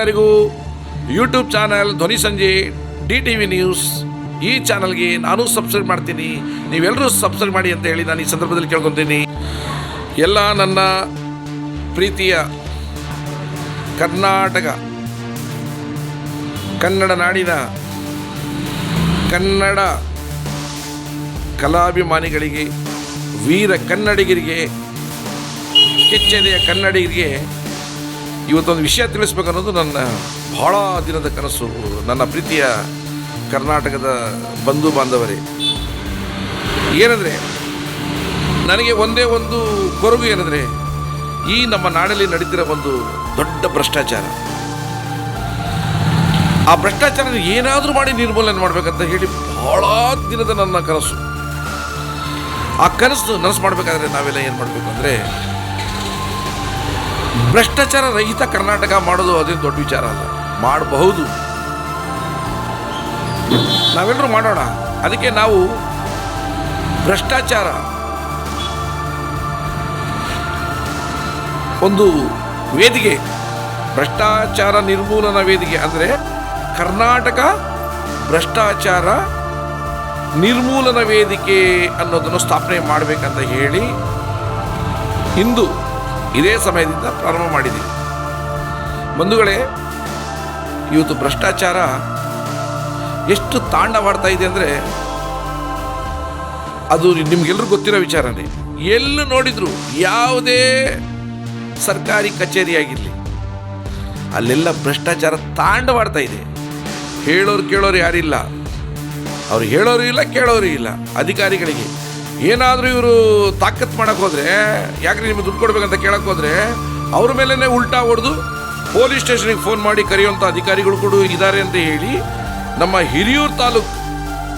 ಎಲ್ಲರಿಗೂ YouTube channel ಧ್ವನಿ ಸಂಜೆ, ಡಿ ಟಿ ವಿ ನ್ಯೂಸ್. ಈ ಚಾನಲ್ಗೆ ನಾನು ಸಬ್ಸ್ಕ್ರೈಬ್ ಮಾಡ್ತೀನಿ. ನೀವೆಲ್ಲರೂ ಸಬ್ಸ್ಕ್ರೈಬ್ ಮಾಡಿ ಅಂತ ಹೇಳಿ ನಾನು ಈ ಸಂದರ್ಭದಲ್ಲಿ ಕೇಳ್ಕೊತೀನಿ. ಎಲ್ಲ ನನ್ನ ಪ್ರೀತಿಯ ಕರ್ನಾಟಕ, ಕನ್ನಡ ನಾಡಿನ ಕನ್ನಡ ಕಲಾಭಿಮಾನಿಗಳಿಗೆ, ವೀರ ಕನ್ನಡಿಗರಿಗೆ, ಕೆಚ್ಚೆದೆಯ ಕನ್ನಡಿಗರಿಗೆ ಇವತ್ತೊಂದು ವಿಷಯ ತಿಳಿಸ್ಬೇಕು ಅನ್ನೋದು ನನ್ನ ಬಹಳ ದಿನದ ಕನಸು, ನನ್ನ ಪ್ರೀತಿಯ ಕರ್ನಾಟಕದ ಬಂಧು ಬಾಂಧವರೇ. ಏನಂದರೆ, ನನಗೆ ಒಂದೇ ಒಂದು ಕೊರಗು ಏನಂದರೆ, ಈ ನಮ್ಮ ನಾಡಲ್ಲಿ ನಡೀತಿರೋ ಒಂದು ದೊಡ್ಡ ಭ್ರಷ್ಟಾಚಾರ. ಆ ಭ್ರಷ್ಟಾಚಾರ ಏನಾದರೂ ಮಾಡಿ ನಿರ್ಮೂಲನೆ ಮಾಡಬೇಕಂತ ಹೇಳಿ ಬಹಳ ದಿನದ ನನ್ನ ಕನಸು. ಆ ಕನಸು ನನಸು ಮಾಡಬೇಕಾದ್ರೆ ನಾವೆಲ್ಲ ಏನು ಮಾಡಬೇಕು ಅಂದರೆ ಭ್ರಷ್ಟಾಚಾರ ರಹಿತ ಕರ್ನಾಟಕ ಮಾಡೋದು ಅದೇನು ದೊಡ್ಡ ವಿಚಾರ ಅಲ್ಲ. ಮಾಡಬಹುದು. ನಾವೆಲ್ಲರೂ ಮಾಡೋಣ. ಅದಕ್ಕೆ ನಾವು ಭ್ರಷ್ಟಾಚಾರ ಒಂದು ವೇದಿಕೆ, ಭ್ರಷ್ಟಾಚಾರ ನಿರ್ಮೂಲನ ವೇದಿಕೆ ಅಂದರೆ ಕರ್ನಾಟಕ ಭ್ರಷ್ಟಾಚಾರ ನಿರ್ಮೂಲನ ವೇದಿಕೆ ಅನ್ನೋದನ್ನು ಸ್ಥಾಪನೆ ಮಾಡಬೇಕಂತ ಹೇಳಿ ಇಂದು ಇದೇ ಸಮಯದಿಂದ ಪ್ರಾರಂಭ ಮಾಡಿದ್ದೀವಿ ಬಂಧುಗಳೇ, ಇವತ್ತು ಭ್ರಷ್ಟಾಚಾರ ಎಷ್ಟು ತಾಂಡವಾಡ್ತಾ ಇದೆ ಅಂದರೆ ಅದು ನಿಮಗೆಲ್ಲರೂ ಗೊತ್ತಿರೋ ವಿಚಾರನೇ. ಎಲ್ಲಿ ನೋಡಿದ್ರು ಯಾವುದೇ ಸರ್ಕಾರಿ ಕಚೇರಿ ಆಗಿರಲಿ, ಅಲ್ಲೆಲ್ಲ ಭ್ರಷ್ಟಾಚಾರ ತಾಂಡವಾಡ್ತಾ ಇದೆ. ಹೇಳೋರು ಕೇಳೋರು ಯಾರಿಲ್ಲ. ಅವ್ರು ಹೇಳೋರು ಇಲ್ಲ, ಕೇಳೋರು ಇಲ್ಲ. ಅಧಿಕಾರಿಗಳಿಗೆ ಏನಾದರೂ ಇವರು ತಾಕತ್ ಮಾಡಕ್ಕೆ ಹೋದರೆ ಯಾಕೆ ನಿಮಗೆ ದುಡ್ಡು ಕೊಡಬೇಕಂತ ಕೇಳಕ್ಕೆ ಹೋದರೆ, ಅವ್ರ ಮೇಲೇ ಉಲ್ಟಾ ಹೊಡೆದು ಪೊಲೀಸ್ ಸ್ಟೇಷನಿಗೆ ಫೋನ್ ಮಾಡಿ ಕರೆಯುವಂಥ ಅಧಿಕಾರಿಗಳು ಕೂಡ ಇದ್ದಾರೆ ಅಂತ ಹೇಳಿ ನಮ್ಮ ಹಿರಿಯೂರು ತಾಲೂಕು,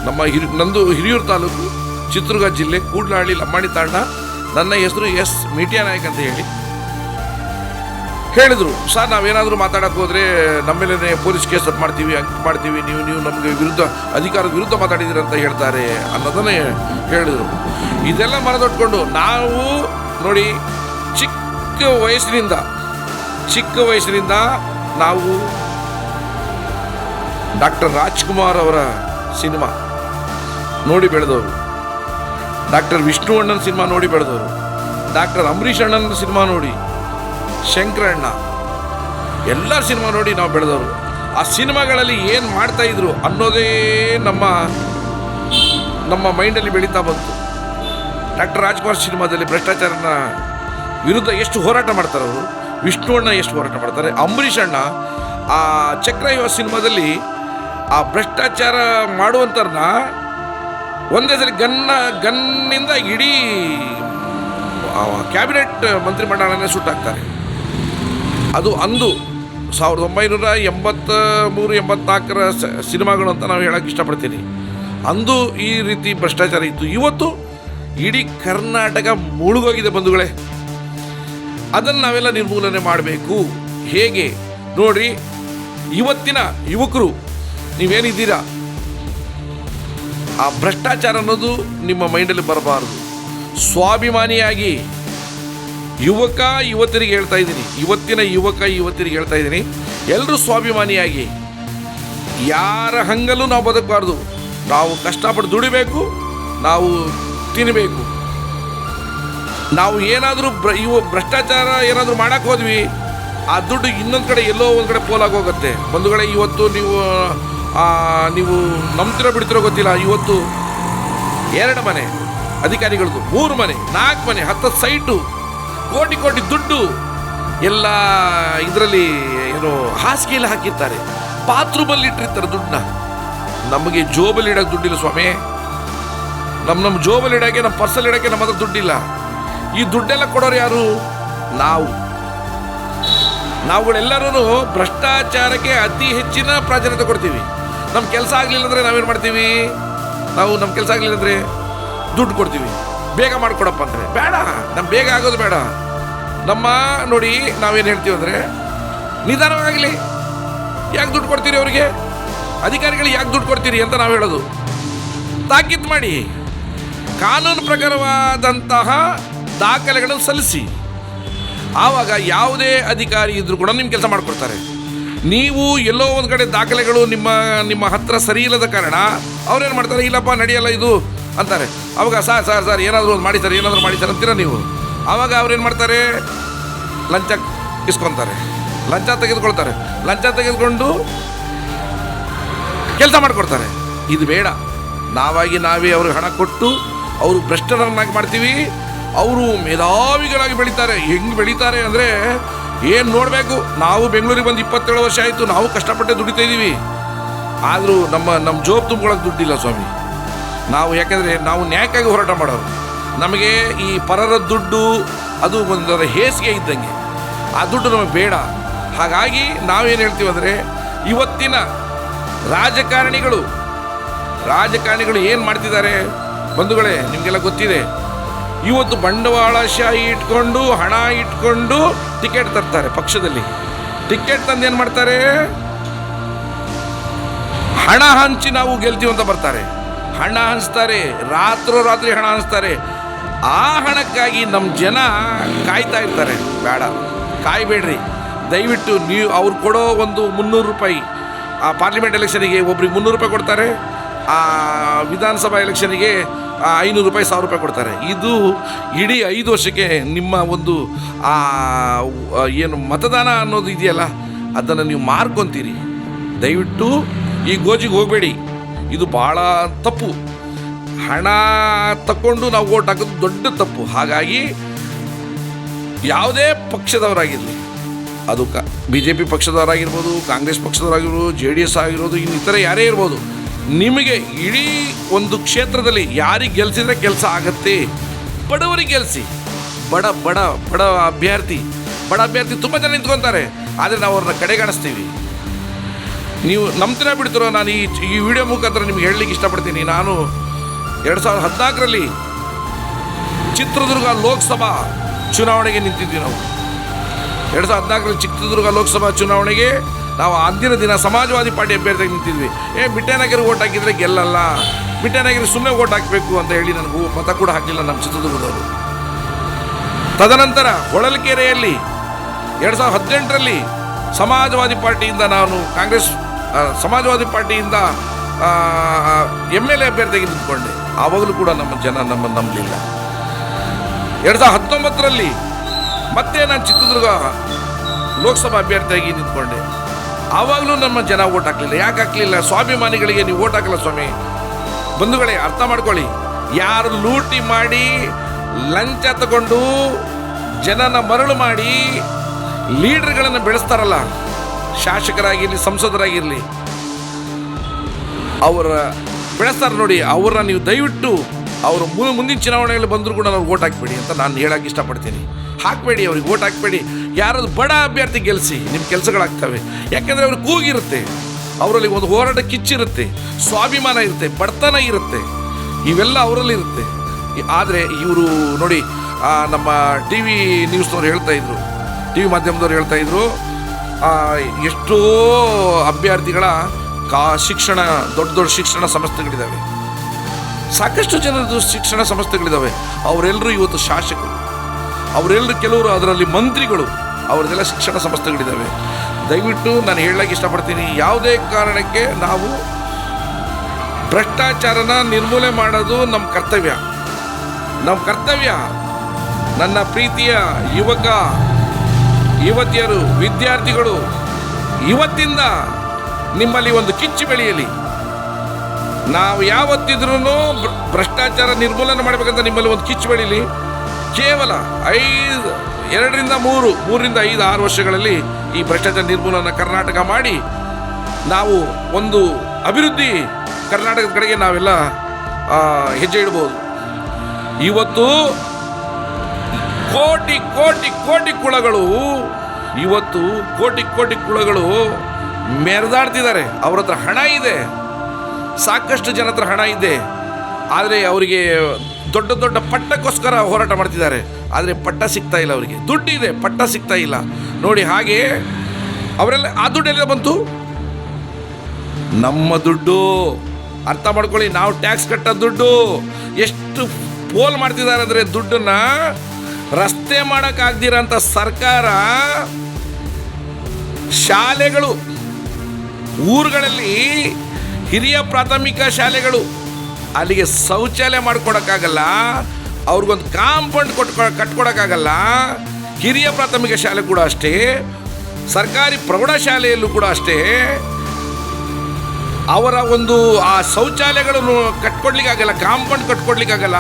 ನಮ್ಮ ಹಿರಿ, ನಂದು ಹಿರಿಯೂರು ತಾಲೂಕು ಚಿತ್ರದುರ್ಗ ಜಿಲ್ಲೆ ಕೂಡ್ಲಹಳ್ಳಿ ಲಮ್ಮಾಣಿ ತಾಂಡ, ನನ್ನ ಹೆಸರು ಎಸ್. ಮೀಟಿಯಾ ನಾಯಕ್ ಅಂತ ಹೇಳಿ ಹೇಳಿದ್ರು. ಸರ್, ನಾವೇನಾದರೂ ಮಾತಾಡಕ್ಕೆ ಹೋದ್ರೆ ನಮ್ಮ ಮೇಲೆ ಪೊಲೀಸ್ ಕೇಸ್ ಮಾಡ್ತೀವಿ, ಹಂಗೆ ಮಾಡ್ತೀವಿ, ನೀವು ನೀವು ನಮಗೆ ವಿರುದ್ಧ, ಅಧಿಕಾರದ ವಿರುದ್ಧ ಮಾತಾಡಿದ್ದೀರ ಅಂತ ಹೇಳ್ತಾರೆ ಅನ್ನೋದನ್ನೇ ಹೇಳಿದರು. ಇದೆಲ್ಲ ಮನದೊಟ್ಕೊಂಡು ನಾವು ನೋಡಿ, ಚಿಕ್ಕ ವಯಸ್ಸಿನಿಂದ ಚಿಕ್ಕ ವಯಸ್ಸಿನಿಂದ ನಾವು ಡಾಕ್ಟರ್ ರಾಜ್ಕುಮಾರ್ ಅವರ ಸಿನಿಮಾ ನೋಡಿ ಬೆಳೆದವರು. ಡಾಕ್ಟರ್ ವಿಷ್ಣು ಅಣ್ಣನ ಸಿನಿಮಾ ನೋಡಿ ಬೆಳೆದವರು. ಡಾಕ್ಟರ್ ಅಂಬರೀಷ್ ಅಣ್ಣನ ಸಿನಿಮಾ ನೋಡಿ. ಶಂಕರಣ್ಣ. ಎಲ್ಲ ಸಿನಿಮಾ ನೋಡಿ ನಾವು ಬೆಳೆದವರು. ಆ ಸಿನಿಮಾಗಳಲ್ಲಿ ಏನು ಮಾಡ್ತಾ ಇದ್ರು ಅನ್ನೋದೇ ನಮ್ಮ ನಮ್ಮ ಮೈಂಡಲ್ಲಿ ಬೆಳೀತಾ ಬಂತು. ಡಾಕ್ಟರ್ ರಾಜ್ಕುಮಾರ್ ಸಿನಿಮಾದಲ್ಲಿ ಭ್ರಷ್ಟಾಚಾರನ ವಿರುದ್ಧ ಎಷ್ಟು ಹೋರಾಟ ಮಾಡ್ತಾರೆ ಅವರು? ವಿಷ್ಣುವಣ್ಣ ಎಷ್ಟು ಹೋರಾಟ ಮಾಡ್ತಾರೆ? ಅಂಬರೀಷ್ ಅಣ್ಣ, ಆ ಚಕ್ರಯುವ ಸಿನಿಮಾದಲ್ಲಿ ಆ ಭ್ರಷ್ಟಾಚಾರ ಮಾಡುವಂಥವ್ರನ್ನ ಒಂದೇ ಸರಿ ಗನ್ನ, ಗನ್ನಿಂದ ಇಡೀ ಕ್ಯಾಬಿನೆಟ್ ಮಂತ್ರಿಮಂಡಲನೇ ಸುಟ್ಟಾಕ್ತಾರೆ. ಅದು ಅಂದು ಸಾವಿರದ ಒಂಬೈನೂರ ಎಂಬತ್ತ ಮೂರು ಎಂಬತ್ನಾಲ್ಕರ ಸಿನಿಮಾಗಳು ಅಂತ ನಾವು ಹೇಳಕ್ಕೆ ಇಷ್ಟಪಡ್ತೀನಿ. ಅಂದು ಈ ರೀತಿ ಭ್ರಷ್ಟಾಚಾರ ಇತ್ತು. ಇವತ್ತು ಇಡೀ ಕರ್ನಾಟಕ ಮುಳುಗೋಗಿದೆ ಬಂಧುಗಳೇ. ಅದನ್ನು ನಾವೆಲ್ಲ ನಿರ್ಮೂಲನೆ ಮಾಡಬೇಕು. ಹೇಗೆ? ನೋಡ್ರಿ, ಇವತ್ತಿನ ಯುವಕರು ನೀವೇನಿದ್ದೀರಾ? ಆ ಭ್ರಷ್ಟಾಚಾರ ಅನ್ನೋದು ನಿಮ್ಮ ಮೈಂಡಲ್ಲಿ ಬರಬಾರದು. ಸ್ವಾಭಿಮಾನಿಯಾಗಿ ಯುವಕ, ಯುವತಿಯರಿಗೆ ಹೇಳ್ತಾ ಇದ್ದೀನಿ. ಇವತ್ತಿನ ಯುವಕ, ಯುವತಿಯರಿಗೆ ಹೇಳ್ತಾ ಇದ್ದೀನಿ. ಎಲ್ಲರೂ ಸ್ವಾಭಿಮಾನಿಯಾಗಿ. ಯಾರ ಹಂಗಲ್ಲೂ ನಾವು ಬದುಕಬಾರ್ದು. ನಾವು ಕಷ್ಟಪಟ್ಟು ದುಡಿಬೇಕು, ನಾವು ತಿನ್ನಬೇಕು ನಾವು ಏನಾದರೂ ಬ್ರ, ಇವು ಭ್ರಷ್ಟಾಚಾರ ಏನಾದರೂ ಮಾಡೋಕ್ಕೆ ಹೋದ್ವಿ, ಆ ದುಡ್ಡು ಇನ್ನೊಂದು ಕಡೆ ಎಲ್ಲೋ ಒಂದು ಕಡೆ ಪೋಲಾಗಿ ಹೋಗುತ್ತೆ ಒಂದು ಕಡೆ ಇವತ್ತು ನೀವು ನೀವು ನಂಬ್ತಿರೋ ಬಿಡ್ತಿರೋ ಗೊತ್ತಿಲ್ಲ. ಇವತ್ತು ಎರಡು ಮನೆ ಅಧಿಕಾರಿಗಳದ್ದು ಮೂರು ಮನೆ, ನಾಲ್ಕು ಮನೆ ಹತ್ತು ಸೈಟು. ಕೋಟಿ ಕೋಟಿ ದುಡ್ಡು ಎಲ್ಲ ಇದರಲ್ಲಿ ಏನು ಹಾಸಿಗೆಯಲ್ಲಿ ಹಾಕಿರ್ತಾರೆ. ಬಾತ್ರೂಮಲ್ಲಿ ಇಟ್ಟಿರ್ತಾರೆ ದುಡ್ಡನ್ನ. ನಮಗೆ ಜೋಬಲ್ಲಿ ಇಡಕ್ಕೆ ದುಡ್ಡಿಲ್ಲ ಸ್ವಾಮಿ. ನಮ್ಮ ನಮ್ಮ ಜೋಬಲ್ಲಿ ಇಡೋಕ್ಕೆ ನಮ್ಮ ಪರ್ಸಲ್ಲಿ ಇಡಕ್ಕೆ ನಮ್ಮ ಹತ್ರ ದುಡ್ಡಿಲ್ಲ. ಈ ದುಡ್ಡೆಲ್ಲ ಕೊಡೋರು ಯಾರು? ನಾವು. ನಾವುಗಳೆಲ್ಲರೂ ಭ್ರಷ್ಟಾಚಾರಕ್ಕೆ ಅತಿ ಹೆಚ್ಚಿನ ಪ್ರಾಧಾನ್ಯತೆ ಕೊಡ್ತೀವಿ. ನಮ್ಮ ಕೆಲಸ ಆಗಲಿಲ್ಲ ಅಂದರೆ ನಾವೇನು ಮಾಡ್ತೀವಿ? ನಾವು ನಮ್ಮ ಕೆಲಸ ಆಗಲಿಲ್ಲ ಅಂದರೆ ದುಡ್ಡು ಕೊಡ್ತೀವಿ. ಬೇಗ ಮಾಡಿಕೊಡಪ್ಪ ಅಂದರೆ ಬೇಡ ನಮ್ಮ ಬೇಗ ಆಗೋದು ಬೇಡ. ನಮ್ಮ ನೋಡಿ ನಾವೇನು ಹೇಳ್ತೀವಿ ಅಂದರೆ ನಿಧಾನವಾಗಲಿ ಯಾಕೆ ದುಡ್ಡು ಕೊಡ್ತೀರಿ ಅವರಿಗೆ? ಅಧಿಕಾರಿಗಳಿಗೆ ಯಾಕೆ ದುಡ್ಡು ಕೊಡ್ತೀರಿ ಅಂತ ನಾವು ಹೇಳೋದು. ತಾಕೀತು ಮಾಡಿ. ಕಾನೂನು ಪ್ರಕಾರವಾದಂತಹ ದಾಖಲೆಗಳನ್ನು ಸಲ್ಲಿಸಿ. ಆವಾಗ ಯಾವುದೇ ಅಧಿಕಾರಿ ಇದ್ದರೂ ಕೂಡ ನಿಮ್ಮ ಕೆಲಸ ಮಾಡಿಕೊಡ್ತಾರೆ. ನೀವು ಎಲ್ಲೋ ಒಂದು ಕಡೆ ದಾಖಲೆಗಳು ನಿಮ್ಮ ನಿಮ್ಮ ಹತ್ರ ಸರಿ ಇಲ್ಲದ ಕಾರಣ ಅವ್ರೇನು ಮಾಡ್ತಾರೆ, ಇಲ್ಲಪ್ಪ ನಡೆಯಲ್ಲ ಇದು ಅಂತಾರೆ. ಅವಾಗ ಸಾರ್ ಸರ್ ಸಾರ್ ಏನಾದರೂ ಒಂದು ಮಾಡಿ ಸರ್, ಏನಾದರೂ ಮಾಡಿ ಸರ್ ಅಂತೀರ ನೀವು? ಅವಾಗ ಅವ್ರೇನು ಮಾಡ್ತಾರೆ? ಲಂಚ ಇಸ್ಕೊತಾರೆ. ಲಂಚ ತೆಗೆದುಕೊಳ್ತಾರೆ. ಲಂಚ ತೆಗೆದುಕೊಂಡು ಕೆಲಸ ಮಾಡಿಕೊಡ್ತಾರೆ. ಇದು ಬೇಡ. ನಾವಾಗಿ ನಾವೇ ಅವ್ರಿಗೆ ಹಣ ಕೊಟ್ಟು ಅವರು ಭ್ರಷ್ಟರನ್ನಾಗಿ ಮಾಡ್ತೀವಿ. ಅವರು ಮೇಧಾವಿಗಳಾಗಿ ಬೆಳೀತಾರೆ. ಹೆಂಗೆ ಬೆಳೀತಾರೆ ಅಂದರೆ ಏನು ನೋಡಬೇಕು? ನಾವು ಬೆಂಗಳೂರಿಗೆ ಬಂದು ಇಪ್ಪತ್ತೇಳು ವರ್ಷ ಆಯಿತು. ನಾವು ಕಷ್ಟಪಟ್ಟೆ ದುಡಿತಾ ಇದ್ದೀವಿ ಆದರೂ ನಮ್ಮ ನಮ್ಮ ಜೋಬ್ ತುಂಬ್ಕೊಳ್ಳೋಕೆ ದುಡ್ಡಿಲ್ಲ ಸ್ವಾಮಿ. ನಾವು ಯಾಕೆಂದರೆ ನಾವು ನ್ಯಾಯಕ್ಕಾಗಿ ಹೋರಾಟ ಮಾಡೋರು. ನಮಗೆ ಈ ಪರರ ದುಡ್ಡು ಅದು ಒಂದರ ಹೇಸಿಗೆ ಇದ್ದಂಗೆ. ಆ ದುಡ್ಡು ನಮಗೆ ಬೇಡ. ಹಾಗಾಗಿ ನಾವೇನು ಹೇಳ್ತೀವಿ ಅಂದರೆ ಇವತ್ತಿನ ರಾಜಕಾರಣಿಗಳು ರಾಜಕಾರಣಿಗಳು ಏನು ಮಾಡ್ತಿದ್ದಾರೆ? ಬಂಧುಗಳೇ, ನಿಮಗೆಲ್ಲ ಗೊತ್ತಿದೆ. ಇವತ್ತು ಬಂಡವಾಳಶಾಹಿ ಇಟ್ಕೊಂಡು, ಹಣ ಇಟ್ಕೊಂಡು ಟಿಕೆಟ್ ತರ್ತಾರೆ ಪಕ್ಷದಲ್ಲಿ. ಟಿಕೆಟ್ ತಂದು ಏನು ಮಾಡ್ತಾರೆ? ಹಣ ಹಂಚಿ ನಾವು ಗೆಲ್ತೀವಿ ಅಂತ ಬರ್ತಾರೆ. ಹಣ ಹಂಚ್ತಾರೆ ರಾತ್ರೋ ರಾತ್ರಿ ಹಣ ಹಂಚ್ತಾರೆ. ಆ ಹಣಕ್ಕಾಗಿ ನಮ್ಮ ಜನ ಕಾಯ್ತಾ ಇರ್ತಾರೆ. ಬೇಡ. ಕಾಯಬೇಡ್ರಿ. ದಯವಿಟ್ಟು ನೀವು ಅವ್ರು ಕೊಡೋ ಒಂದು ಮುನ್ನೂರು ರೂಪಾಯಿ, ಆ ಪಾರ್ಲಿಮೆಂಟ್ ಎಲೆಕ್ಷನಿಗೆ ಒಬ್ರಿಗೆ ಮುನ್ನೂರು ರೂಪಾಯಿ ಕೊಡ್ತಾರೆ, ಆ ವಿಧಾನಸಭಾ ಎಲೆಕ್ಷನಿಗೆ ಐನೂರು ರೂಪಾಯಿ ಸಾವಿರ ರೂಪಾಯಿ ಕೊಡ್ತಾರೆ. ಇದು ಇಡೀ ಐದು ವರ್ಷಕ್ಕೆ ನಿಮ್ಮ ಒಂದು ಏನು ಮತದಾನ ಅನ್ನೋದು ಇದೆಯಲ್ಲ, ಅದನ್ನು ನೀವು ಮಾರ್ಕೊತೀರಿ. ದಯವಿಟ್ಟು ಈ ಗೋಜಿಗೆ ಹೋಗಬೇಡಿ. ಇದು ಭಾಳ ತಪ್ಪು. ಹಣ ತಕೊಂಡು ನಾವು ಓಟ್ ಹಾಕೋದು ದೊಡ್ಡ ತಪ್ಪು. ಹಾಗಾಗಿ ಯಾವುದೇ ಪಕ್ಷದವರಾಗಿರಲಿ, ಅದು ಕ ಬಿ ಜೆ ಪಿ ಪಕ್ಷದವರಾಗಿರ್ಬೋದು, ಕಾಂಗ್ರೆಸ್ ಪಕ್ಷದವರಾಗಿರ್ಬೋದು, ಜೆ ಡಿ ಎಸ್ ಆಗಿರ್ಬೋದು, ಇನ್ನು ಇತರ ಯಾರೇ ಇರ್ಬೋದು, ನಿಮಗೆ ಇಡೀ ಒಂದು ಕ್ಷೇತ್ರದಲ್ಲಿ ಯಾರಿಗೆ ಗೆಲ್ಸಿದ್ರೆ ಕೆಲಸ ಆಗತ್ತೆ? ಬಡವರಿಗೆ ಗೆಲ್ಸಿ. ಬಡ ಬಡ ಬಡ ಅಭ್ಯರ್ಥಿ. ಬಡ ಅಭ್ಯರ್ಥಿ ತುಂಬ ಜನ ನಿಂತ್ಕೊತಾರೆ. ಆದರೆ ನಾವು ಅವ್ರನ್ನ ಕಡೆಗಣಿಸ್ತೀವಿ. ನೀವು ನಂಬ್ತಿನ ಬಿಡ್ತಿರೋ ನಾನು ಈ ಈ ವಿಡಿಯೋ ಮುಖಾಂತರ ನಿಮ್ಗೆ ಹೇಳಲಿಕ್ಕೆ ಇಷ್ಟಪಡ್ತೀನಿ. ನಾನು ಎರಡು ಸಾವಿರದ ಹದಿನಾಲ್ಕರಲ್ಲಿ ಚಿತ್ರದುರ್ಗ ಲೋಕಸಭಾ ಚುನಾವಣೆಗೆ ನಿಂತಿದ್ವಿ ನಾವು. ಎರಡು ಸಾವಿರದ ಹದಿನಾಲ್ಕರಲ್ಲಿ ಚಿತ್ರದುರ್ಗ ಲೋಕಸಭಾ ಚುನಾವಣೆಗೆ ನಾವು ಅಂದಿನ ದಿನ ಸಮಾಜವಾದಿ ಪಾರ್ಟಿ ಅಭ್ಯರ್ಥಿಯಾಗಿ ನಿಂತಿದ್ವಿ. ಏ ಬಿಟ್ಟೆನಗರಿಗೆ ಓಟ್ ಹಾಕಿದ್ರೆ ಗೆಲ್ಲಲ್ಲ. ಬಿಟ್ಟೆನಾಗಿರಿ ಸುಮ್ಮನೆ ಓಟ್ ಹಾಕಬೇಕು ಅಂತ ಹೇಳಿ ನನಗೂ ಮತ ಕೂಡ ಹಾಕಲಿಲ್ಲ ನಮ್ಮ ಚಿತ್ರದುರ್ಗದವರು. ತದನಂತರ ಹೊಳಲ್ಕೆರೆಯಲ್ಲಿ ಎರಡು ಸಾವಿರದ ಹದಿನೆಂಟರಲ್ಲಿ ಸಮಾಜವಾದಿ ಪಾರ್ಟಿಯಿಂದ ನಾನು ಕಾಂಗ್ರೆಸ್ ಸಮಾಜವಾದಿ ಪಾರ್ಟಿಯಿಂದ ಎಂ ಎಲ್ ಎ ಅಭ್ಯರ್ಥಿಯಾಗಿ ನಿಂತ್ಕೊಂಡೆ. ಆವಾಗಲೂ ಕೂಡ ನಮ್ಮ ಜನ ನಮ್ಮ ನಂಬಲಿಲ್ಲ. ಎರಡು ಸಾವಿರದ ಹತ್ತೊಂಬತ್ತರಲ್ಲಿ ಮತ್ತೆ ನಾನು ಚಿತ್ರದುರ್ಗ ಲೋಕಸಭಾ ಅಭ್ಯರ್ಥಿಯಾಗಿ ನಿಂತ್ಕೊಂಡೆ. ಆವಾಗಲೂ ನಮ್ಮ ಜನ ಓಟ್ ಹಾಕಲಿಲ್ಲ. ಯಾಕೆ ಹಾಕಲಿಲ್ಲ? ಸ್ವಾಭಿಮಾನಿಗಳಿಗೆ ನೀವು ಓಟ್ ಹಾಕಲ್ಲ ಸ್ವಾಮಿ. ಬಂಧುಗಳೇ, ಅರ್ಥ ಮಾಡ್ಕೊಳ್ಳಿ. ಯಾರು ಲೂಟಿ ಮಾಡಿ, ಲಂಚ ತಗೊಂಡು ಜನನ ಮರಳು ಮಾಡಿ ಲೀಡರ್ಗಳನ್ನು ಬೆಳೆಸ್ತಾರಲ್ಲ, ಶಾಸಕರಾಗಿರಲಿ, ಸಂಸದರಾಗಿರಲಿ, ಅವರ ಬೆಳೆಸ್ತಾರೆ ನೋಡಿ, ಅವರನ್ನ ನೀವು ದಯವಿಟ್ಟು ಅವರು ಮುಂದಿನ ಚುನಾವಣೆಯಲ್ಲಿ ಬಂದರೂ ಕೂಡ ನಾವು ಓಟ್ ಹಾಕಬೇಡಿ ಅಂತ ನಾನು ಹೇಳಕ್ಕೆ ಇಷ್ಟಪಡ್ತೀನಿ. ಹಾಕಬೇಡಿ, ಅವ್ರಿಗೆ ಓಟ್ ಹಾಕಬೇಡಿ. ಯಾರಾದ್ರು ಬಡ ಅಭ್ಯರ್ಥಿ ಗೆಲ್ಲಿಸಿ ನಿಮ್ಮ ಕೆಲಸಗಳಾಗ್ತವೆ. ಯಾಕೆಂದರೆ ಅವ್ರಿಗೆ ಕೂಗಿರುತ್ತೆ. ಅವರಲ್ಲಿ ಒಂದು ಹೋರಾಟ ಕಿಚ್ಚಿರುತ್ತೆ, ಸ್ವಾಭಿಮಾನ ಇರುತ್ತೆ, ಬಡತನ ಇರುತ್ತೆ. ಇವೆಲ್ಲ ಅವರಲ್ಲಿ ಇರುತ್ತೆ. ಆದರೆ ಇವರು ನೋಡಿ ನಮ್ಮ ಟಿ ವಿ ನ್ಯೂಸ್ನವ್ರು ಹೇಳ್ತಾ ಇದ್ರು, ಟಿ ವಿ ಮಾಧ್ಯಮದವ್ರು ಹೇಳ್ತಾ ಇದ್ರು ಎಷ್ಟೋ ಅಭ್ಯರ್ಥಿಗಳ ಕಾ ಶಿಕ್ಷಣ, ದೊಡ್ಡ ದೊಡ್ಡ ಶಿಕ್ಷಣ ಸಂಸ್ಥೆಗಳಿದ್ದಾವೆ ಸಾಕಷ್ಟು ಜನರದ್ದು ಶಿಕ್ಷಣ ಸಂಸ್ಥೆಗಳಿದ್ದಾವೆ ಅವರೆಲ್ಲರೂ ಇವತ್ತು ಶಾಸಕರು. ಅವರೆಲ್ಲರೂ ಕೆಲವರು ಅದರಲ್ಲಿ ಮಂತ್ರಿಗಳು. ಅವರದೆಲ್ಲ ಶಿಕ್ಷಣ ಸಂಸ್ಥೆಗಳಿದ್ದಾವೆ ದಯವಿಟ್ಟು ನಾನು ಹೇಳಕ್ಕೆ ಇಷ್ಟಪಡ್ತೀನಿ, ಯಾವುದೇ ಕಾರಣಕ್ಕೆ ನಾವು ಭ್ರಷ್ಟಾಚಾರನ ನಿರ್ಮೂಲನೆ ಮಾಡೋದು ನಮ್ಮ ಕರ್ತವ್ಯ. ನಮ್ಮ ಕರ್ತವ್ಯ ನನ್ನ ಪ್ರೀತಿಯ ಯುವಕ, ಯುವತಿಯರು, ವಿದ್ಯಾರ್ಥಿಗಳು, ಇವತ್ತಿಂದ ನಿಮ್ಮಲ್ಲಿ ಒಂದು ಕಿಚ್ಚು ಬೆಳೆಯಲಿ. ನಾವು ಯಾವತ್ತಿದ್ರೂ ಭ್ರಷ್ಟಾಚಾರ ನಿರ್ಮೂಲನೆ ಮಾಡಬೇಕಂತ ನಿಮ್ಮಲ್ಲಿ ಒಂದು ಕಿಚ್ಚು ಬೆಳೀಲಿ ಕೇವಲ ಐದು, ಎರಡರಿಂದ ಮೂರು, ಮೂರರಿಂದ ಐದು, ಆರು ವರ್ಷಗಳಲ್ಲಿ ಈ ಭ್ರಷ್ಟಾಚಾರ ನಿರ್ಮೂಲನ ಕರ್ನಾಟಕ ಮಾಡಿ ನಾವು ಒಂದು ಅಭಿವೃದ್ಧಿ ಕರ್ನಾಟಕದ ಕಡೆಗೆ ನಾವೆಲ್ಲ ಹೆಜ್ಜೆ ಇಡ್ಬೋದು. ಇವತ್ತು ಕೋಟಿ ಕೋಟಿ ಕೋಟಿ ಕುಳಗಳು, ಇವತ್ತು ಕೋಟಿ ಕೋಟಿ ಕುಳಗಳು ಮೆರೆದಾಡ್ತಿದ್ದಾರೆ. ಅವ್ರ ಹತ್ರ ಹಣ ಇದೆ. ಸಾಕಷ್ಟು ಜನ ಹತ್ರ ಹಣ ಇದೆ. ಆದರೆ ಅವರಿಗೆ ದೊಡ್ಡ ದೊಡ್ಡ ಪಟ್ಟಕ್ಕೋಸ್ಕರ ಹೋರಾಟ ಮಾಡ್ತಿದ್ದಾರೆ. ಆದರೆ ಪಟ್ಟ ಸಿಗ್ತಾ ಇಲ್ಲ ಅವರಿಗೆ. ದುಡ್ಡಿದೆ, ಪಟ್ಟ ಸಿಗ್ತಾ ಇಲ್ಲ. ನೋಡಿ ಹಾಗೆ ಅವರೆಲ್ಲ ಆ ದುಡ್ಡೆಲ್ಲ ಬಂತು? ನಮ್ಮ ದುಡ್ಡು. ಅರ್ಥ ಮಾಡ್ಕೊಳ್ಳಿ, ನಾವು ಟ್ಯಾಕ್ಸ್ ಕಟ್ಟೋ ದುಡ್ಡು. ಎಷ್ಟು ಪೋಲ್ ಮಾಡ್ತಿದ್ದಾರೆ ಅಂದರೆ ದುಡ್ಡನ್ನ ರಸ್ತೆ ಮಾಡೋಕ್ಕಾಗ್ದಿರೋಂಥ ಸರ್ಕಾರ ಶಾಲೆಗಳು ಊರುಗಳಲ್ಲಿ ಹಿರಿಯ ಪ್ರಾಥಮಿಕ ಶಾಲೆಗಳು ಅಲ್ಲಿಗೆ ಶೌಚಾಲಯ ಮಾಡ್ಕೊಡೋಕ್ಕಾಗಲ್ಲ, ಅವ್ರಿಗೊಂದು ಕಾಂಪೌಂಡ್ ಕೊಟ್ಕೊ, ಕಟ್ಕೊಡೋಕ್ಕಾಗಲ್ಲ. ಹಿರಿಯ ಪ್ರಾಥಮಿಕ ಶಾಲೆ ಕೂಡ ಅಷ್ಟೇ, ಸರ್ಕಾರಿ ಪ್ರೌಢಶಾಲೆಯಲ್ಲೂ ಕೂಡ ಅಷ್ಟೇ. ಅವರ ಒಂದು ಆ ಶೌಚಾಲಯಗಳನ್ನು ಕಟ್ಕೊಡ್ಲಿಕ್ಕಾಗಲ್ಲ, ಕಾಂಪೌಂಡ್ ಕಟ್ಕೊಡ್ಲಿಕ್ಕಾಗಲ್ಲ,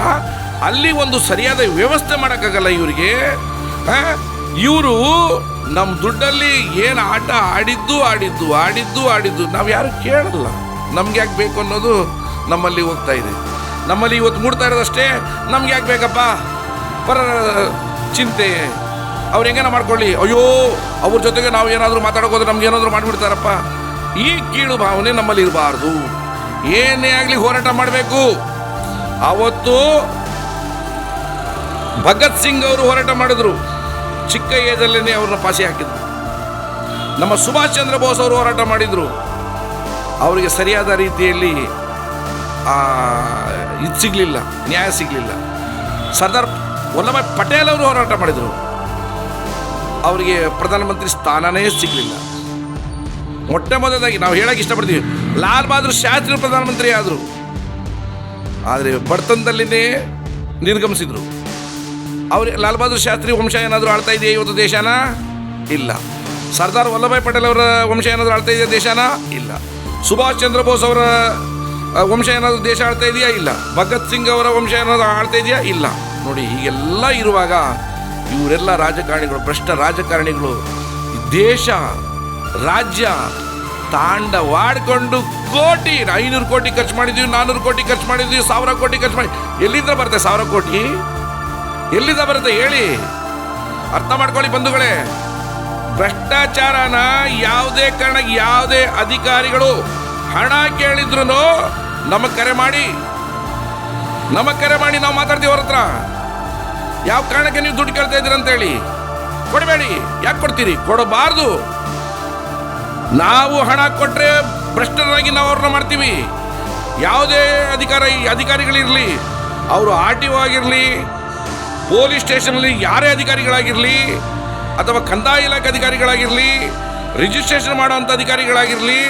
ಅಲ್ಲಿ ಒಂದು ಸರಿಯಾದ ವ್ಯವಸ್ಥೆ ಮಾಡೋಕ್ಕಾಗಲ್ಲ ಇವರಿಗೆ. ಇವರು ನಮ್ಮ ದುಡ್ಡಲ್ಲಿ ಏನು ಆಟ ಆಡಿದ್ದು ಆಡಿದ್ದು ಆಡಿದ್ದು ಆಡಿದ್ದು ನಾವು ಯಾರು ಕೇಳಲ್ಲ. ನಮ್ಗೆ ಯಾಕೆ ಬೇಕು ಅನ್ನೋದು ನಮ್ಮಲ್ಲಿ ಹೋಗ್ತಾ ಇದೆ. ನಮ್ಮಲ್ಲಿ ಇವತ್ತು ಮೂಡ್ತಾ ಇರೋದಷ್ಟೇ, ನಮ್ಗೆ ಯಾಕೆ ಬೇಕಪ್ಪ? ಪರ ಚಿಂತೆ. ಅವ್ರು ಹೆಂಗೇನ ಮಾಡ್ಕೊಳ್ಳಿ? ಅಯ್ಯೋ, ಅವ್ರ ಜೊತೆಗೆ ನಾವು ಏನಾದರೂ ಮಾತಾಡೋಕೋದ್ರೆ ನಮ್ಗೆ ಏನಾದರೂ ಮಾಡಿಬಿಡ್ತಾರಪ್ಪ. ಈ ಕೀಳು ಭಾವನೆ ನಮ್ಮಲ್ಲಿ ಇರಬಾರ್ದು. ಏನೇ ಆಗಲಿ ಹೋರಾಟ ಮಾಡಬೇಕು. ಅವತ್ತು ಭಗತ್ ಸಿಂಗ್ ಅವರು ಹೋರಾಟ ಮಾಡಿದ್ರು. ಚಿಕ್ಕ ಏಜಲ್ಲೇ ಅವ್ರನ್ನ ಪಾಸಿ ಹಾಕಿದ್ರು. ನಮ್ಮ ಸುಭಾಷ್ ಚಂದ್ರ ಬೋಸ್ ಅವರು ಹೋರಾಟ ಮಾಡಿದ್ರು. ಅವರಿಗೆ ಸರಿಯಾದ ರೀತಿಯಲ್ಲಿ ಇದು ಸಿಗಲಿಲ್ಲ, ನ್ಯಾಯ ಸಿಗಲಿಲ್ಲ. ಸರ್ದಾರ್ ವಲ್ಲಭಾಯ್ ಪಟೇಲ್ ಅವರು ಹೋರಾಟ ಮಾಡಿದರು. ಅವರಿಗೆ ಪ್ರಧಾನಮಂತ್ರಿ ಸ್ಥಾನನೇ ಸಿಗಲಿಲ್ಲ. ಮೊಟ್ಟ ಮೊದಲಾಗಿ ನಾವು ಹೇಳಕ್ಕೆ ಇಷ್ಟಪಡ್ತೀವಿ, ಲಾಲ್ ಬಹದ್ದೂರ್ ಶಾಸ್ತ್ರಿ ಪ್ರಧಾನಮಂತ್ರಿ ಆದರು ಆದರೆ ಬಡತನದಲ್ಲಿನೇ ನಿರ್ಗಮಿಸಿದರು. ಅವ್ರು ಲಾಲ್ ಬಹದ್ದೂರ್ ಶಾಸ್ತ್ರಿ ವಂಶ ಏನಾದರೂ ಆಳ್ತಾ ಇದೆಯಾ ಇವತ್ತು ದೇಶನ? ಇಲ್ಲ. ಸರ್ದಾರ್ ವಲ್ಲಭಾಯ್ ಪಟೇಲ್ ಅವರ ವಂಶ ಏನಾದರೂ ಆಳ್ತಾ ಇದೆಯಾ ದೇಶನ? ಇಲ್ಲ. ಸುಭಾಷ್ ಚಂದ್ರ ಬೋಸ್ ಅವರ ವಂಶ ಏನಾದರೂ ದೇಶ ಆಳ್ತಾ ಇದೆಯಾ? ಇಲ್ಲ. ಭಗತ್ ಸಿಂಗ್ ಅವರ ವಂಶ ಏನಾದರೂ ಆಳ್ತಾ ಇದೆಯಾ? ಇಲ್ಲ. ನೋಡಿ, ಹೀಗೆಲ್ಲ ಇರುವಾಗ ಇವರೆಲ್ಲ ರಾಜಕಾರಣಿಗಳು, ಭ್ರಷ್ಟ ರಾಜಕಾರಣಿಗಳು ದೇಶ, ರಾಜ್ಯ ತಾಂಡವಾಡ್ಕೊಂಡು ಕೋಟಿ, ಐನೂರು ಕೋಟಿ ಖರ್ಚು ಮಾಡಿದ್ವಿ ನಾನ್ನೂರು ಕೋಟಿ ಖರ್ಚು ಮಾಡಿದ್ವಿ, ಸಾವಿರ ಕೋಟಿ ಖರ್ಚು ಮಾಡಿ ಎಲ್ಲಿಂದ ಬರುತ್ತೆ ಸಾವಿರ ಕೋಟಿ? ಎಲ್ಲಿಂದ ಬರುತ್ತೆ ಹೇಳಿ? ಅರ್ಥ ಮಾಡ್ಕೊಳ್ಳಿ ಬಂಧುಗಳೇ. ಭ್ರಷ್ಟಾಚಾರನ ಯಾವುದೇ ಕಾರಣ ಯಾವುದೇ ಅಧಿಕಾರಿಗಳು ಹಣ ಕೇಳಿದ್ರು ನಮಗೆ ಕರೆ ಮಾಡಿ. ನಮಗೆ ಕರೆ ಮಾಡಿ ನಾವು ಮಾತಾಡ್ತೀವಿ ಅವ್ರ ಹತ್ರ. ಯಾವ ಕಾರಣಕ್ಕೆ ನೀವು ದುಡ್ಡು ಕೇಳ್ತಾ ಇದ್ದೀರ ಅಂತೇಳಿ ಕೊಡಬೇಡಿ. ಯಾಕೆ ಕೊಡ್ತೀರಿ? ಕೊಡಬಾರ್ದು. ನಾವು ಹಣ ಕೊಟ್ಟರೆ ಭ್ರಷ್ಟರಾಗಿ ನಾವು ಅವ್ರನ್ನ ಮಾಡ್ತೀವಿ. ಯಾವುದೇ ಅಧಿಕಾರ ಅಧಿಕಾರಿಗಳಿರಲಿ, ಅವರು ಆರ್ ಟಿ ಒ ಆಗಿರಲಿ ಪೊಲೀಸ್ ಸ್ಟೇಷನಲ್ಲಿ ಯಾರೇ ಅಧಿಕಾರಿಗಳಾಗಿರಲಿ ಅಥವಾ ಕಂದಾಯ ಇಲಾಖೆ ಅಧಿಕಾರಿಗಳಾಗಿರಲಿ ರಿಜಿಸ್ಟ್ರೇಷನ್ ಮಾಡುವಂತ ಅಧಿಕಾರಿಗಳಾಗಿರಲಿ,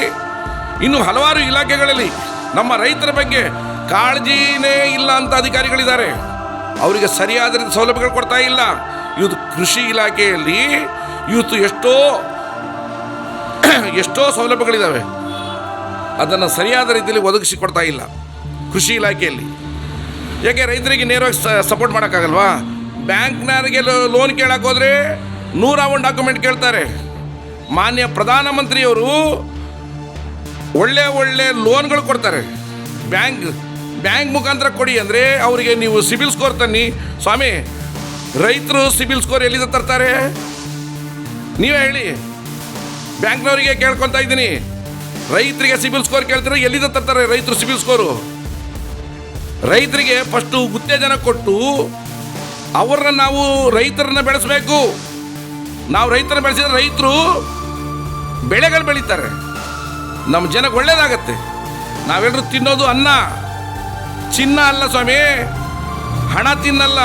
ಇನ್ನು ಹಲವಾರು ಇಲಾಖೆಗಳಲ್ಲಿ ನಮ್ಮ ರೈತರ ಬಗ್ಗೆ ಕಾಳಜಿನೇ ಇಲ್ಲ ಅಂತ ಅಧಿಕಾರಿಗಳಿದ್ದಾರೆ. ಅವರಿಗೆ ಸರಿಯಾದ ರೀತಿ ಸೌಲಭ್ಯಗಳು ಕೊಡ್ತಾ ಇಲ್ಲ. ಇವತ್ತು ಕೃಷಿ ಇಲಾಖೆಯಲ್ಲಿ ಇವತ್ತು ಎಷ್ಟೋ ಎಷ್ಟೋ ಸೌಲಭ್ಯಗಳಿದ್ದಾವೆ ಅದನ್ನು ಸರಿಯಾದ ರೀತಿಯಲ್ಲಿ ಒದಗಿಸಿ ಕೊಡ್ತಾ ಇಲ್ಲ ಕೃಷಿ ಇಲಾಖೆಯಲ್ಲಿ. ಯಾಕೆ ರೈತರಿಗೆ ನೇರವಾಗಿ ಸಪೋರ್ಟ್ ಮಾಡೋಕ್ಕಾಗಲ್ವಾ? ಬ್ಯಾಂಕ್ನವರಿಗೆ ಲೋನ್ ಕೇಳಕ್ಕೆ ಹೋದರೆ ನೂರ ಒಂದು ಡಾಕ್ಯುಮೆಂಟ್ ಕೇಳ್ತಾರೆ. ಮಾನ್ಯ ಪ್ರಧಾನಮಂತ್ರಿಯವರು ಒಳ್ಳೆ ಒಳ್ಳೆ ಲೋನ್ಗಳು ಕೊಡ್ತಾರೆ. ಬ್ಯಾಂಕ್ ಬ್ಯಾಂಕ್ ಮುಖಾಂತರ ಕೊಡಿ ಅಂದರೆ ಅವರಿಗೆ ನೀವು ಸಿಬಿಲ್ ಸ್ಕೋರ್ ತನ್ನಿ. ಸ್ವಾಮಿ, ರೈತರು ಸಿಬಿಲ್ ಸ್ಕೋರ್ ಎಲ್ಲಿಂದ ತರ್ತಾರೆ? ನೀವೇ ಹೇಳಿ. ಬ್ಯಾಂಕ್ನವರಿಗೆ ಕೇಳ್ಕೊತಾ ಇದ್ದೀನಿ. ರೈತರಿಗೆ ಸಿಬಿಲ್ ಸ್ಕೋರ್ ಕೇಳ್ತಾರೆ ಎಲ್ಲಿಂದ ತರ್ತಾರೆ ರೈತರು ಸಿಬಿಲ್ ಸ್ಕೋರು? ರೈತರಿಗೆ ಫಸ್ಟು ಉತ್ತೇಜನ ಕೊಟ್ಟು ಅವರನ್ನ ನಾವು ರೈತರನ್ನ ಬೆಳೆಸಬೇಕು. ನಾವು ರೈತರ ಬೆಳೆಸಿದ್ರೆ ರೈತರು ಬೆಳೆಗಳು ಬೆಳೀತಾರೆ. ನಮ್ಮ ಜನಕ್ಕೆ ಒಳ್ಳೇದಾಗತ್ತೆ. ನಾವೆಲ್ಲರೂ ತಿನ್ನೋದು ಅನ್ನ. ಚಿನ್ನ ಅಲ್ಲ ಸ್ವಾಮಿ, ಹಣ ತಿನ್ನಲ್ಲ.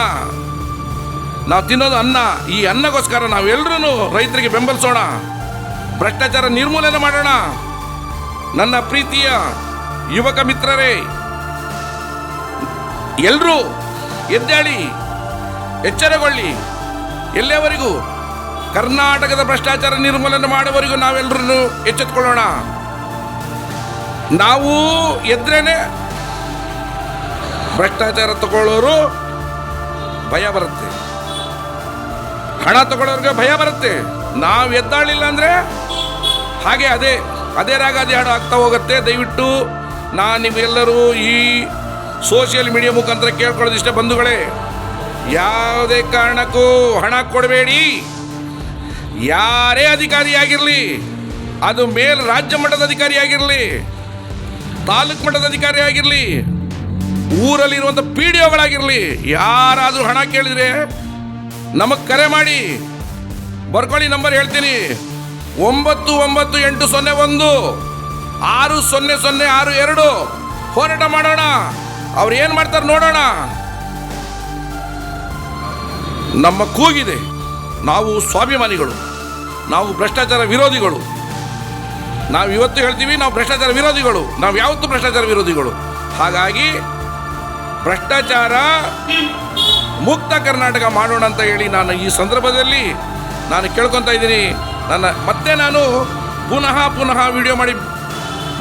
ನಾವು ತಿನ್ನೋದು ಅನ್ನ. ಈ ಅನ್ನಗೋಸ್ಕರ ನಾವೆಲ್ಲರೂ ರೈತರಿಗೆ ಬೆಂಬಲಿಸೋಣ. ಭ್ರಷ್ಟಾಚಾರ ನಿರ್ಮೂಲನೆ ಮಾಡೋಣ. ನನ್ನ ಪ್ರೀತಿಯ ಯುವಕ ಮಿತ್ರರೇ, ಎಲ್ಲರೂ ಎದ್ದೇಳಿ. ಎಚ್ಚರಗೊಳ್ಳಿ. ಎಲ್ಲಿಯವರೆಗೂ? ಕರ್ನಾಟಕದ ಭ್ರಷ್ಟಾಚಾರ ನಿರ್ಮೂಲನೆ ಮಾಡುವವರೆಗೂ ನಾವೆಲ್ಲರೂ ಎಚ್ಚೆತ್ಕೊಳ್ಳೋಣ. ನಾವು ಎದ್ರೇನೆ ಭ್ರಷ್ಟಾಚಾರ ತಗೊಳ್ಳೋರು ಭಯ ಬರುತ್ತೆ. ಹಣ ತಗೊಳ್ಳೋರಿಗೆ ಭಯ ಬರುತ್ತೆ. ನಾವು ಎದ್ದಾಳಿಲ್ಲ ಅಂದರೆ ಹಾಗೆ ಅದೇ ಅದೇ ರಾಗ, ಅದೇ ಹಾಡು ಆಗ್ತಾ ಹೋಗುತ್ತೆ. ದಯವಿಟ್ಟು ನಾನು ನಿಮ್ಮೆಲ್ಲರೂ ಈ ಸೋಷಿಯಲ್ ಮೀಡಿಯಾ ಮುಖಾಂತರ ಕೇಳ್ಕೊಳ್ಳೋದಿಷ್ಟೇ ಬಂಧುಗಳೇ. ಯಾವುದೇ ಕಾರಣಕ್ಕೂ ಹಣ ಕೊಡಬೇಡಿ. ಯಾರೇ ಅಧಿಕಾರಿ ಆಗಿರಲಿ ಅದು ಮೇಲ್ ರಾಜ್ಯ ಮಟ್ಟದ ಅಧಿಕಾರಿ ಆಗಿರಲಿ ತಾಲೂಕು ಮಟ್ಟದ ಅಧಿಕಾರಿ ಆಗಿರಲಿ ಊರಲ್ಲಿರುವಂಥ ಪಿ ಡಿ ಒಗಳಾಗಿರಲಿ, ಯಾರಾದರೂ ಹಣ ಕೇಳಿದ್ರೆ ನಮಗೆ ಕರೆ ಮಾಡಿ. ಬರ್ಕೊಳ್ಳಿ, ನಂಬರ್ ಹೇಳ್ತೀನಿ. ಒಂಬತ್ತು ಒಂಬತ್ತು ಎಂಟು ಸೊನ್ನೆ ಒಂದು, ಆರು ಸೊನ್ನೆ ಸೊನ್ನೆ ಆರು ಎರಡು. ಹೋರಾಟ ಮಾಡೋಣ. ಅವ್ರು ಏನು ಮಾಡ್ತಾರೆ ನೋಡೋಣ. ನಮ್ಮ ಕೂಗಿದೆ. ನಾವು ಸ್ವಾಭಿಮಾನಿಗಳು. ನಾವು ಭ್ರಷ್ಟಾಚಾರ ವಿರೋಧಿಗಳು. ನಾವು ಇವತ್ತು ಹೇಳ್ತೀವಿ ನಾವು ಭ್ರಷ್ಟಾಚಾರ ವಿರೋಧಿಗಳು. ನಾವು ಯಾವತ್ತೂ ಭ್ರಷ್ಟಾಚಾರ ವಿರೋಧಿಗಳು. ಹಾಗಾಗಿ ಭ್ರಷ್ಟಾಚಾರ ಮುಕ್ತ ಕರ್ನಾಟಕ ಮಾಡೋಣ ಅಂತ ಹೇಳಿ ನಾನು ಈ ಸಂದರ್ಭದಲ್ಲಿ ನಾನು ಕೇಳ್ಕೊತಾ ಇದ್ದೀನಿ. ನನ್ನ ಮತ್ತೆ ನಾನು ಪುನಃ ಪುನಃ ವಿಡಿಯೋ ಮಾಡಿ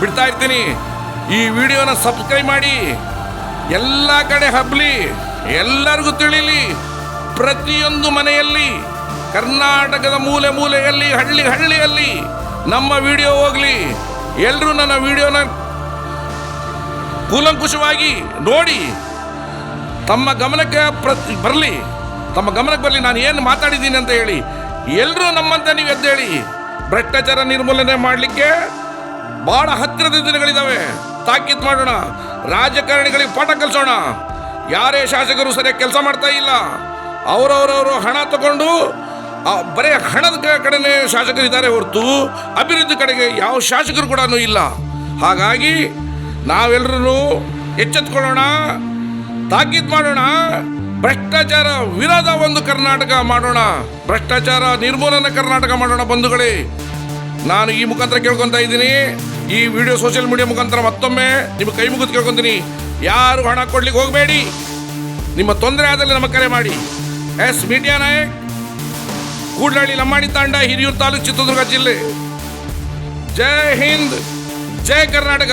ಬಿಡ್ತಾ ಇರ್ತೀನಿ. ಈ ವಿಡಿಯೋನ ಸಬ್ಸ್ಕ್ರೈಬ್ ಮಾಡಿ. ಎಲ್ಲ ಕಡೆ ಹಬ್ಬಲಿ ಎಲ್ಲರಿಗೂ ತಿಳಿಲಿ. ಪ್ರತಿಯೊಂದು ಮನೆಯಲ್ಲಿ, ಕರ್ನಾಟಕದ ಮೂಲೆ ಮೂಲೆಯಲ್ಲಿ, ಹಳ್ಳಿ ಹಳ್ಳಿಯಲ್ಲಿ ನಮ್ಮ ವಿಡಿಯೋ ಹೋಗಲಿ. ಎಲ್ಲರೂ ನನ್ನ ವಿಡಿಯೋನ ಕೂಲಂಕುಷವಾಗಿ ನೋಡಿ. ತಮ್ಮ ಗಮನಕ್ಕೆ ಪ್ರತಿ, ಬರಲಿ. ತಮ್ಮ ಗಮನಕ್ಕೆ ಬರಲಿ. ನಾನು ಏನು ಮಾತಾಡಿದ್ದೀನಿ ಅಂತ ಹೇಳಿ. ಎಲ್ಲರೂ ನಮ್ಮಂತ ನೀವು ಎದ್ದೇಳಿ. ಭ್ರಷ್ಟಾಚಾರ ನಿರ್ಮೂಲನೆ ಮಾಡಲಿಕ್ಕೆ ಭಾಳ ಹತ್ತಿರದ ದಿನಗಳಿದ್ದಾವೆ ತಾಕೀತು ಮಾಡೋಣ. ರಾಜಕಾರಣಿಗಳಿಗೆ ಪಾಠ ಕಲಿಸೋಣ. ಯಾರೇ ಶಾಸಕರು ಸರಿಯಾಗಿ ಕೆಲಸ ಮಾಡ್ತಾ ಇಲ್ಲ. ಅವರವರವರು ಹಣ ತಗೊಂಡು ಬರೀ ಹಣದ ಕಡೆನೇ ಶಾಸಕರಿದ್ದಾರೆ ಹೊರತು ಅಭಿವೃದ್ಧಿ ಕಡೆಗೆ ಯಾವ ಶಾಸಕರು ಕೂಡ ಇಲ್ಲ. ಹಾಗಾಗಿ ನಾವೆಲ್ಲರೂ ಎಚ್ಚೆತ್ಕೊಳ್ಳೋಣ, ತಾಕೀತು ಮಾಡೋಣ, ಭ್ರಷ್ಟಾಚಾರ ವಿರೋಧ ಒಂದು ಕರ್ನಾಟಕ ಮಾಡೋಣ, ಭ್ರಷ್ಟಾಚಾರ ನಿರ್ಮೂಲನೆ ಕರ್ನಾಟಕ ಮಾಡೋಣ ಬಂಧುಗಳೇ. ನಾನು ಈ ಮುಖಾಂತರ ಕೇಳ್ಕೊತಾ ಇದ್ದೀನಿ. ಈ ವಿಡಿಯೋ ಸೋಷಿಯಲ್ ಮೀಡಿಯಾ ಮುಖಾಂತರ ಮತ್ತೊಮ್ಮೆ ನಿಮ್ಮ ಕೈ ಮುಗಿದು ಕೇಳ್ಕೊತೀನಿ. ಯಾರು ಹಣ ಕೊಡ್ಲಿಕ್ಕೆ ಹೋಗಬೇಡಿ. ನಿಮ್ಮ ತೊಂದರೆ ಆದಲ್ಲಿ ನಮ್ಮ ಕರೆ ಮಾಡಿ. ಎಸ್ ಮೀಡಿಯಾ ನಾಯಕ್ ಕೂಡ್ಲಹಳ್ಳಿ ಲಮ್ಮಾಡಿ ತಾಂಡ ಹಿರಿಯೂರು ತಾಲೂಕು ಚಿತ್ರದುರ್ಗ ಜಿಲ್ಲೆ. ಜೈ ಹಿಂದ್ ಜೈ ಕರ್ನಾಟಕ.